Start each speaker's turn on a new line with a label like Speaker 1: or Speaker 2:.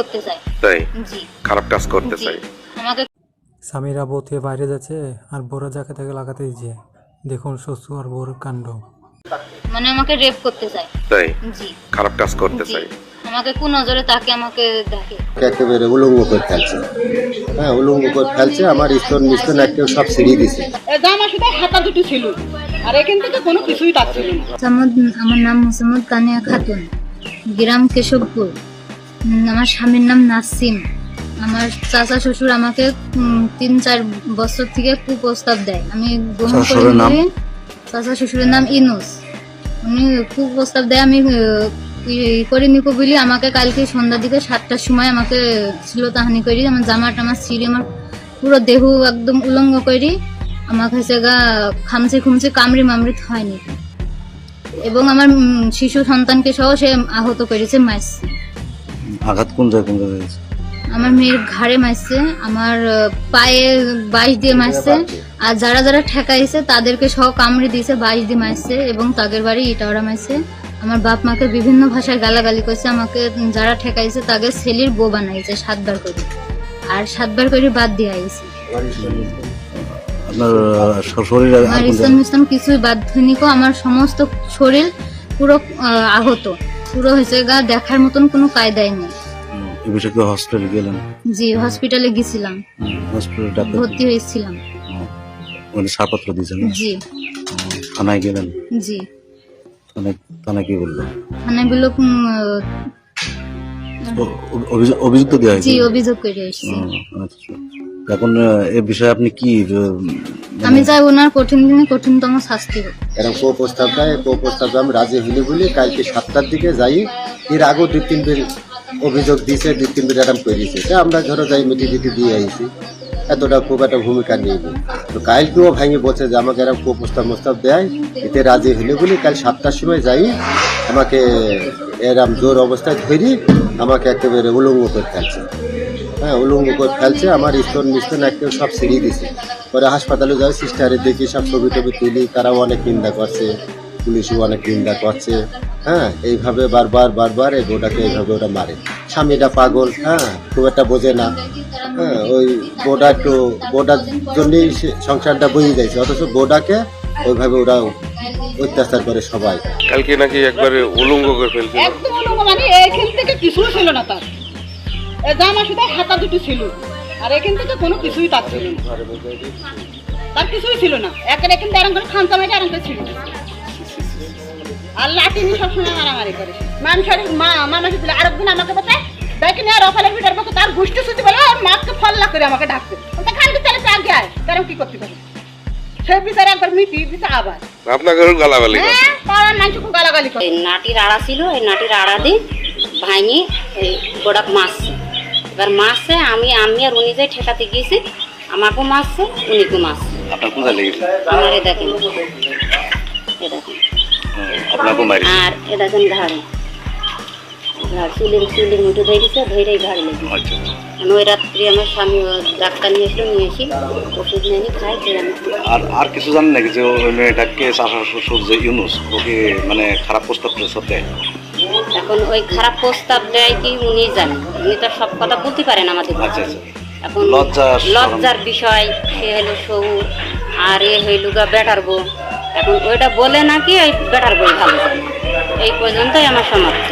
Speaker 1: করতে চায়
Speaker 2: তাই?
Speaker 1: জি।
Speaker 2: খারাপ কাজ করতে
Speaker 1: জি।
Speaker 2: চাই।
Speaker 1: আমাকে
Speaker 3: স্বামীরা বউ বাইরে যাচ্ছে আর বোরা যাকে তাকে লাগাতে দিচ্ছে। দেখুন শ্বশুর আর বউর কাণ্ড।
Speaker 1: মানে আমাকে রেপ করতে চায়।
Speaker 2: তাই?
Speaker 1: জি।
Speaker 2: খারাপ কাজ করতে
Speaker 1: জি।
Speaker 2: চাই
Speaker 1: আমাকে কোন নজরে তাকে আমাকে দেখে।
Speaker 4: একেবারে উলঙ্গ করে ফেলছে। হ্যাঁ উলঙ্গ করে ফেলছে আমার স্তন মিস্তন একটু সব ছিঁড়িয়ে দিছে
Speaker 5: এ জামা শুধু হাতা দুটো ছিল। আর এখান থেকে কোনো কিছুই ছিল না।
Speaker 1: আমার নাম মোসাম্মদ তানিয়া খাতুন গ্রাম কেশবপুর। আমার স্বামীর নাম নাসিম। আমার চাচা শ্বশুর আমাকে তিন চার বছর থেকে কুপ্রস্তাব দেয়। আমি গ্রহণ করে চাচা শ্বশুরের নাম ইনুস। উনি কুপ্রস্তাব দেয় আমি ই- করে নিকো বলি আমাকে কালকে সন্ধ্যার দিকে সাতটার সময় আমাকে ছিল তাহানি করি আমার জামা টামা ছিঁড়ে আমার পুরো দেহ একদম উলঙ্গ করি আমাকে হচ্ছে গা খামচে খুমচে কামড়ি মামড়ি হয়নি। এবং আমার শিশু সন্তানকে সহ সে আহত করেছে মারছে
Speaker 6: আঘাত কোন জায়গায় কোন জায়গায় হয়েছে?
Speaker 1: আমার মেয়ের ঘাড়ে মারছে আমার আহ, পায়ে বাইশ দিয়ে মারছে আর যারা যারা ঠেকাইছে তাদেরকে সহ কামড়ে দিয়েছে বাইশ দিয়ে মারছে এবং তাদের বাড়ি ইটাওয়ারা মারছে। আমার বাপ মাকে বিভিন্ন ভাষায় গালাগালি করছে আমাকে যারা ঠেকাইছে তাকে ছেলির বউ বানাইছে সাতবার করে। আর সাতবার করে বাদ দিয়ে আইছে।
Speaker 6: আপনার আহ, শরীরে আর
Speaker 1: আমার
Speaker 6: কোন
Speaker 1: ইসলাম ইসলাম কিছুই বাদ হয়নি কো, আমার সমস্ত শরীর পুরো আহ, আহত। পুরো হয়েছে গা দেখার মতন কোনো কায়দায় নেই।
Speaker 6: বিষয়ে কি হসপিটালে গেলেন?
Speaker 1: জি হসপিটালে গেছিলাম।
Speaker 6: হসপিটালে ডাক্তার
Speaker 1: ভর্তি হয়েছিলাম।
Speaker 6: মানে ছাড়পত্র দিয়েছেন
Speaker 1: জি।
Speaker 6: থানায় গেলেন?
Speaker 1: জি।
Speaker 6: থানায় থানায় কি বলল
Speaker 1: থানায় বলল
Speaker 6: অভিযোগ দেওয়া
Speaker 1: জি
Speaker 6: হয়েছে
Speaker 1: অভিযোগ করে এসেছি
Speaker 6: আচ্ছা। এখন এ বিষয়ে আপনি কি
Speaker 1: আমি চাই ওনার কঠিন দিনে কঠিনতম শাস্তি হোক।
Speaker 4: এরকম কো প্রস্তাব দেয় কো প্রস্তাব আমি রাজি হইলে বলি কালকে সাতটার দিকে যাই। এর আগেও দুই তিন দিন অভিযোগ দিয়েছে দুই তিন দিন এরকম করেছে আমরা ধরো যাই মিটি দিতে দিয়ে আইছি। এতটা খুব একটা ভূমিকা নিয়ে নিই। তো কালকেও ভাঙে বলছে যে আমাকে এরকম কো প্রস্তাব মোস্তাব দেয়, এতে রাজি হইলে বলি, কাল সাতটার সময় যাই, আমাকে এরম জোর অবস্থায় ধরি, আমাকে একেবারে উলঙ্গ করে ফেলছে। হ্যাঁ উলঙ্গ করে ফেলছে, আমার স্তন মিস্তন একেবারে সব ছিঁড়িয়ে দিছে। পরে হাসপাতালে যাই সিস্টারে দেখি সব ছবি টবি তুলি, তারাও অনেক নিন্দা করছে। পুলিশও অনেক নিন্দা করছে। হ্যাঁ এইভাবে বারবার বারবার এই বোটাকে এইভাবে ওরা মারে। স্বামীটা পাগল হ্যাঁ খুব একটা বোঝে না। হ্যাঁ ওই বোটা একটু বোটার জন্যই সে সংসারটা বয়ে যাইছে। অথচ বোটাকে ওইভাবে ওরা অত্যাচার করে সবাই।
Speaker 2: কালকে নাকি একবারে উলঙ্গ করে ফেলছে
Speaker 5: মানে এখান থেকে কিছুই ছিল না তার। জামা শুধু হাতা দুটো ছিল। আর এখান থেকে কোনো কিছুই তার ছিল না। তার কিছুই ছিল না। একের এখান থেকে আরাম করে খামচা মারি আরাম করে ছিল। আর লাঠি নিয়ে সবসময় মারামারি করে। মানুষের মা মামাকে দিলে আরেকদিন আমাকে বলতে দেখি না রফালের ভিটার পক্ষে তার গোষ্ঠী সুতি বলে আর মাকে ফল্লা করে আমাকে ডাকছে। ওটা খান চলে আগে আয় তারা কি করতে পারে? সে বিচারে একবার মিটি দিতে আবার।
Speaker 2: আপনাকে গালাগালি।
Speaker 5: হ্যাঁ পাড়ার মানুষকে গালাগালি করে।
Speaker 7: নাটির আড়া ছিল এই নাটির আড়া দিয়ে ভাঙি এই গোড়াক মারছে। এবার মারছে আমি আমি আর উনি যে ঠেকাতে গিয়েছি আমাকেও মারছে উনিকেও মারছে।
Speaker 6: আপনার কোথায় লেগেছে?
Speaker 7: আমার এ দেখেন। এ দেখেন। আর এ দেখেন ঘাড়ে। ঘাড় চুলের চুলের মুঠো ধরে দিচ্ছে ধরেই ঘাড়ে লেগে
Speaker 6: আচ্ছা
Speaker 7: ওই রাত্রি আমার স্বামী ডাক্তার নিয়ে এসলো নিয়ে এসি ওষুধ নিয়ে খাই।
Speaker 6: আর আর কিছু জানেন নাকি যে ওই মেয়েটাকে চাষা শ্বশুর যে ইউনুস ওকে মানে খারাপ প্রস্তাব সাথে
Speaker 7: এখন ওই খারাপ প্রস্তাব দেয় কি উনি জানেন। উনি তো সব কথা বলতে পারেন আমাদের
Speaker 6: আচ্ছা আচ্ছা।
Speaker 7: এখন
Speaker 6: লজ্জা,
Speaker 7: লজ্জার বিষয় সে হলো সবুর আর এ হইল গা বেটার বউ। এখন ওইটা বলে নাকি ওই বেটার বই ভালো। এই পর্যন্তই আমার সমাপ্ত